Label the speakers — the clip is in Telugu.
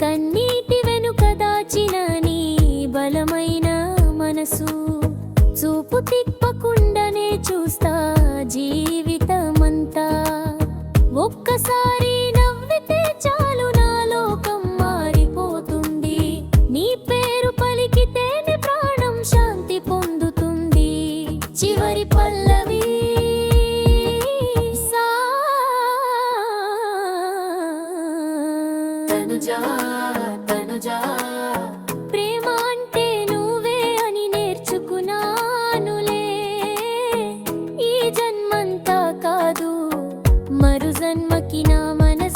Speaker 1: కన్నీటి వెనుక దాచిన నీ బలమై
Speaker 2: తనుజా తనుజా.
Speaker 1: ప్రేమ అని నేర్చుకున్నానులే. ఈ జన్మంతా కాదు మరు జన్మకి నా మనసు